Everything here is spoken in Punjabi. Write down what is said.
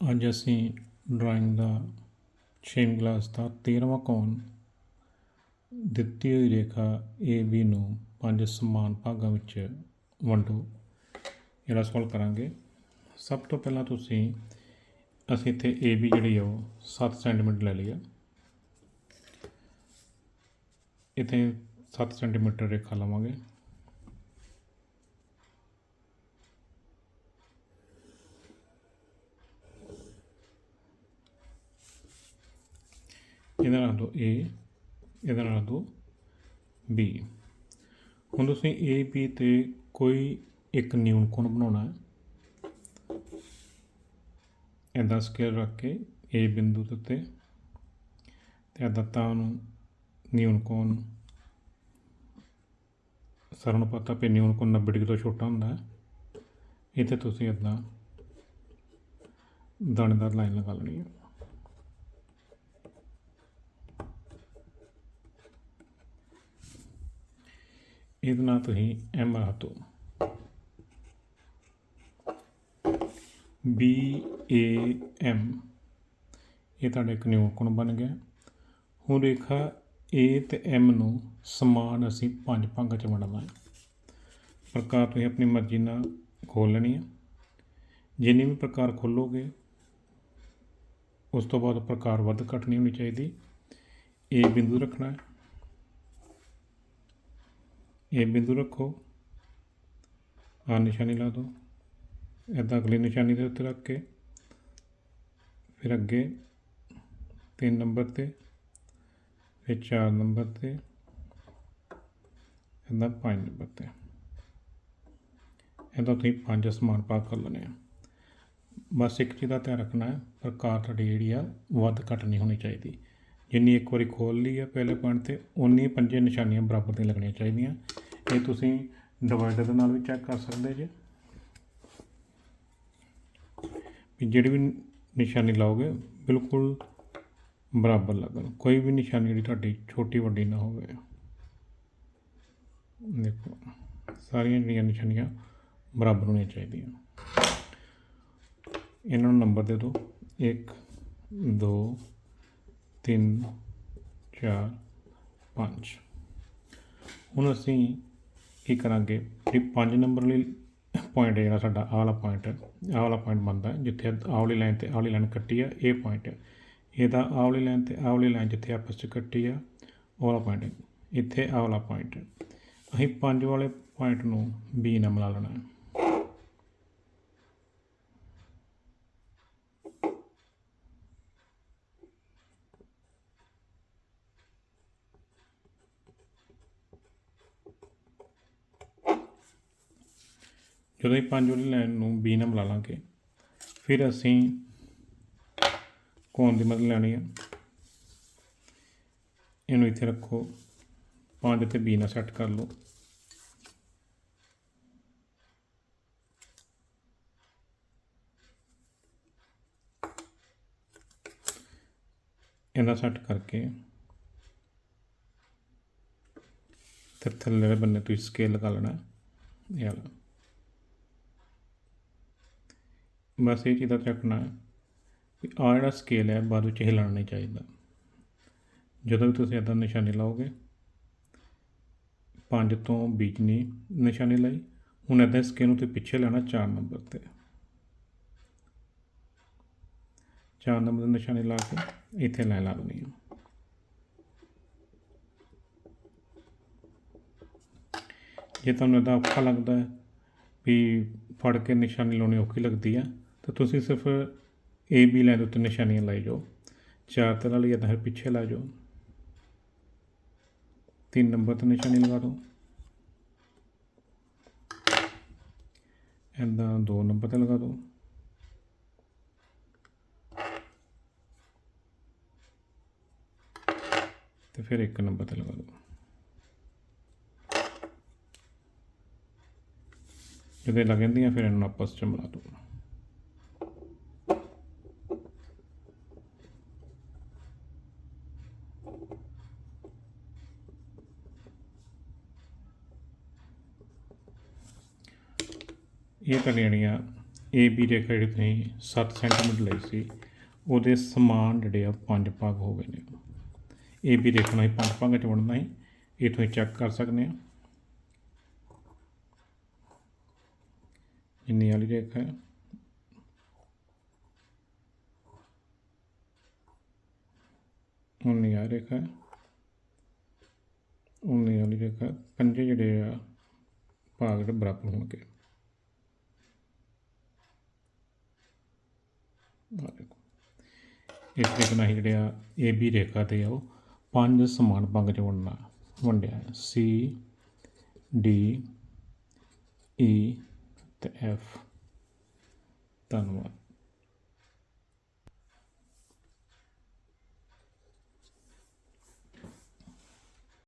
ਅੱਜ ਅਸੀਂ ਡਰਾਇੰਗ ਦਾ ਛੇਵੀਂ ਕਲਾਸ ਦਾ ਤੇਰ੍ਹਵਾਂ ਕੋਣ ਦਿੱਤੀ ਹੋਈ ਰੇਖਾ ਏ ਬੀ ਨੂੰ ਪੰਜ ਸਮਾਨ ਭਾਗਾਂ ਵਿੱਚ ਵੰਡੋ ਇਹਦਾ ਸਵਾਲ ਕਰਾਂਗੇ। ਸਭ ਤੋਂ ਪਹਿਲਾਂ ਤੁਸੀਂ ਅਸੀਂ ਇੱਥੇ ਏ ਬੀ ਜਿਹੜੀ ਆ ਉਹ 7 ਸੈਂਟੀਮੀਟਰ ਲੈ ਲਈ ਆ। ਇੱਥੇ 7 ਸੈਂਟੀਮੀਟਰ ਰੇਖਾ ਲਵਾਂਗੇ। ਇਹਦਾ ਨਾਂ ਦਿਓ A, ਇਹਦਾ ਨਾਂ ਦਿਓ B ਹੁਣ ਤੁਸੀਂ ਏ B ਤੇ ਕੋਈ ਇੱਕ ਨਿਊਨ ਕੋਣ ਬਣਾਉਣਾ ਹੈ। ਇਹਦਾ ਸਕੇਲ ਰੱਖ ਕੇ ਏ ਬਿੰਦੂ ਦੇ ਉੱਤੇ ਤੇ ਇਹਦਾ ਤਾਂ ਨੂੰ ਨਿਊਨ ਕੋਣ ਸਾਰਿਆਂ ਨੂੰ ਪਤਾ ਵੀ ਨਿਊਨ ਕੋਣ 90 ਡਿਗਰੀ ਤੋਂ ਛੋਟਾ ਹੁੰਦਾ ਹੈ। ਇੱਥੇ ਤੁਸੀਂ ਇੱਦਾਂ ਦਾਣੇਦਾਰ ਲਾਈਨ ਲਗਾ ਲੈਣੀ ਹੈ। ਇਹਦੇ ਨਾਲ ਤੁਸੀਂ ਐਮ ਹੱਥੋਂ ਬੀ ਏ ਐਮ ਇਹ ਤੁਹਾਡਾ ਇੱਕ ਨਿਊ ਬਣ ਗਿਆ। ਹੁਣ ਰੇਖਾ ਏ ਤੇ ਐਮ ਨੂੰ ਸਮਾਨ ਅਸੀਂ ਪੰਜ ਭਾਗਾਂ ਚ ਵੰਡਣਾ ਹੈ। ਪ੍ਰਕਾਰ ਤੁਸੀਂ ਆਪਣੀ ਮਰਜ਼ੀ ਨਾਲ ਖੋਲ ਲੈਣੀ ਹੈ। ਜਿੰਨੇ ਵੀ ਪ੍ਰਕਾਰ ਖੋਲੋਗੇ, ਉਸ ਤੋਂ ਬਾਅਦ ਪ੍ਰਕਾਰ ਵੱਧ ਘੱਟ ਹੋਣੀ ਚਾਹੀਦੀ। ਏ ਬਿੰਦੂ ਰੱਖਣਾ ਹੈ। ਇਹ ਬਿੰਦੂ ਰੱਖੋ। ਆ ਨਿਸ਼ਾਨੀ ਲਾ ਦਿਓ ਇੱਦਾਂ ਅਗਲੀ ਨਿਸ਼ਾਨੀ ਦੇ ਉੱਤੇ ਰੱਖ ਕੇ ਫਿਰ ਅੱਗੇ 3 ਨੰਬਰ ਤੇ, ਫਿਰ 4 ਨੰਬਰ ਤੇ ਇੱਦਾਂ 5 ਨੰਬਰ ਤੇ। ਇਹਦਾ ਤੁਸੀਂ ਪੰਜ ਸਮਾਨ ਭਾਗ ਕਰ ਲੈਣੇ ਆ ਬਸ ਇੱਕ ਚੀਜ਼ ਦਾ ਧਿਆਨ ਰੱਖਣਾ ਹੈ ਪ੍ਰਕਾਰ ਤੁਹਾਡੀ ਜਿਹੜੀ ਆ ਵੱਧ ਘੱਟ ਨਹੀਂ ਹੋਣੀ ਚਾਹੀਦੀ। ਜਿੰਨੀ ਇੱਕ ਵਾਰੀ ਖੋਲ ਲਈ ਹੈ ਪਹਿਲੇ ਪੁਆਇੰਟ ਤੇ ਉਨੀ ਪੰਜੇ ਨਿਸ਼ਾਨੀਆਂ ਬਰਾਬਰ ਦੀਆਂ ਲੱਗਣੀਆਂ ਚਾਹੀਦੀਆਂ। ਇਹ ਤੁਸੀਂ ਡਿਵਾਈਡਰ ਦੇ ਨਾਲ ਵੀ ਚੈੱਕ ਕਰ ਸਕਦੇ ਜੇ। ਵੀ ਜਿਹੜੀ ਵੀ ਨਿਸ਼ਾਨੀ ਲਾਓਗੇ, ਬਿਲਕੁਲ ਬਰਾਬਰ ਲੱਗਣ। ਕੋਈ ਵੀ ਨਿਸ਼ਾਨੀ ਜਿਹੜੀ ਤੁਹਾਡੀ ਛੋਟੀ ਵੱਡੀ ਨਾ ਹੋਵੇ। ਦੇਖੋ, ਸਾਰੀਆਂ ਜਿਹੜੀਆਂ ਨਿਸ਼ਾਨੀਆਂ ਬਰਾਬਰ ਹੋਣੀਆਂ ਚਾਹੀਦੀਆਂ। ਇਹਨਾਂ ਨੂੰ ਨੰਬਰ ਦੇ ਦਿਓ। 1 2 3 4 5 ਹੁਣ ਅਸੀਂ ਕੀ ਕਰਾਂਗੇ ਕਿ 5 ਨੰਬਰ ਲਈ ਪੁਆਇੰਟ ਜਿਹੜਾ ਸਾਡਾ, ਆਹ ਵਾਲਾ ਪੁਆਇੰਟ ਆਹ ਵਾਲਾ ਪੁਆਇੰਟ ਬਣਦਾ ਜਿੱਥੇ ਆਹ ਵਾਲੀ ਲਾਈਨ ਤੇ ਆਹ ਵਾਲੀ ਲਾਈਨ ਕੱਟੀ ਆ, ਇਹ ਪੁਆਇੰਟ ਹੈ। ਇਹਦਾ ਆਹ ਵਾਲੀ ਲਾਈਨ ਤੇ ਆਹ ਵਾਲੀ ਲਾਈਨ ਜਿੱਥੇ ਆਪਸ ਚ ਕੱਟੀ ਆ, ਉਹ ਵਾਲਾ ਪੁਆਇੰਟ ਇੱਥੇ ਆਹ ਵਾਲਾ ਪੁਆਇੰਟ ਅਸੀਂ ਪੰਜ ਵਾਲੇ ਪੁਆਇੰਟ ਨੂੰ B ਨਾਲ ਲਾ ਲੈਣਾ ਹੈ। ਜਦੋਂ ਅਸੀਂ ਪੰਜ ਵਾਲੀ ਲਾਈਨ ਨੂੰ B ਨਾਲ ਮਿਲਾ ਲਾਂਗੇ, ਫਿਰ ਅਸੀਂ ਕੋਣ ਦੀ ਮਦਦ ਲੈਣੀ ਹੈ ਇਹਨੂੰ ਇੱਥੇ ਰੱਖੋ, ਪੰਜ ਤੇ B ਨਾਲ ਸੈੱਟ ਕਰ ਲਓ। ਇਹਦਾ ਸੈੱਟ ਕਰਕੇ ਤੇ ਥੱਲੇ ਵਾਲੇ ਬੰਨੇ ਤੁਸੀਂ ਸਕੇਲ ਲਗਾ ਲੈਣਾ, ਇਹ ਵਾਲਾ। ਬਸ ਇਹ ਚੀਜ਼ ਦਾ ਰੱਖਣਾ ਹੈ ਕਿ ਆਹ ਜਿਹੜਾ ਸਕੇਲ ਹੈ, ਬਾਅਦ ਵਿੱਚ ਹਿਲਾਉਣਾ ਨਹੀਂ ਚਾਹੀਦਾ। ਜਦੋਂ ਵੀ ਤੁਸੀਂ ਇੱਦਾਂ ਨਿਸ਼ਾਨੀ ਲਾਓਗੇ, ਪੰਜ ਤੋਂ ਵਿੱਚ ਨਹੀਂ ਨਿਸ਼ਾਨੀ ਲਾਈ, ਹੁਣ ਇੱਦਾਂ ਸਕੇਲ ਨੂੰ ਤੁਸੀਂ ਪਿੱਛੇ ਲੈਣਾ 4 ਨੰਬਰ ਤੇ। 4 ਨੰਬਰ ਦੀ ਨਿਸ਼ਾਨੀ ਲਾ ਕੇ ਇੱਥੇ ਲਾਈਨ ਲਾ ਦੇਣੀ ਹੈ। ਜੇ ਤੁਹਾਨੂੰ ਇਹਦਾ ਔਖਾ ਲੱਗਦਾ ਹੈ ਵੀ ਫੜ ਕੇ ਨਿਸ਼ਾਨੀ ਲਾਉਣੀ ਔਖੀ ਲੱਗਦੀ ਹੈ ਤਾਂ ਤੁਸੀਂ ਸਿਰਫ ਏ ਬੀ ਲਾਈਨ ਉੱਤੇ ਨਿਸ਼ਾਨੀਆਂ ਲਾਈ ਜਾਓ। ਚਾਰ ਤਰ੍ਹਾਂ ਲਈ ਇੱਦਾਂ ਫਿਰ ਪਿੱਛੇ ਲਾ ਜਾਓ। ਤਿੰਨ ਨੰਬਰ ਤੇ ਨਿਸ਼ਾਨੀ ਲਗਾ ਦਿਓ। ਇੱਦਾਂ ਦੋ ਨੰਬਰ ਤੇ ਲਗਾ ਦਿਓ। ਤੇ ਫਿਰ ਇੱਕ ਨੰਬਰ ਤੇ ਲਗਾ ਦਿਓ। ਜਦੋਂ ਇਹ ਲੱਗ ਜਾਂਦੀਆਂ ਫਿਰ ਇਹਨੂੰ ਆਪਸ ਚ ਮਿਲਾ ਦਿਓ। ਇਹ ਤਾਂ ਜਿਹੜੀਆਂ ਏ ਬੀ ਰੇਖਾ ਜਿਹੜੀ ਤੁਸੀਂ 7 ਸੈਂਟੀਮੀਟਰ ਲਈ ਸੀ, ਉਹਦੇ ਸਮਾਨ ਜਿਹੜੇ ਆ ਪੰਜ ਭਾਗ ਹੋ ਗਏ ਨੇ। ਏ ਬੀ ਰੇਖਾ ਨੂੰ ਪੰਜ ਭਾਗਾਂ 'ਚ ਵੰਡਣਾ ਹੈ ਇਹ ਤੁਸੀਂ ਚੈੱਕ ਕਰ ਸਕਦੇ ਆ। ਇੰਨੀ ਵਾਲੀ ਰੇਖਾ ਹੈ। ਉਨੀ ਆ ਰੇਖਾ ਹੈ। ਉਨੀ ਵਾਲੀ ਰੇਖਾ ਪੰਜੇ ਜਿਹੜੇ ਆ ਭਾਗ ਜਿਹੜੇ ਬਰਾਬਰ ਹੋਣਗੇ। ਆਹ ਦੇਖੋ ਇਸ ਤਰੀਕੇ ਨਾਲ ਜਿਹੜੇ ਆ ਏ ਬੀ ਰੇਖਾ ਤੇ ਆ ਉਹ ਪੰਜ ਸਮਾਨ ਭਾਗ ਚ ਵੰਡਣਾ, ਵੰਡਿਆ ਹੈ। ਸੀ ਡੀ ਈ ਤੇ ਐਫ ਧੰਨਵਾਦ।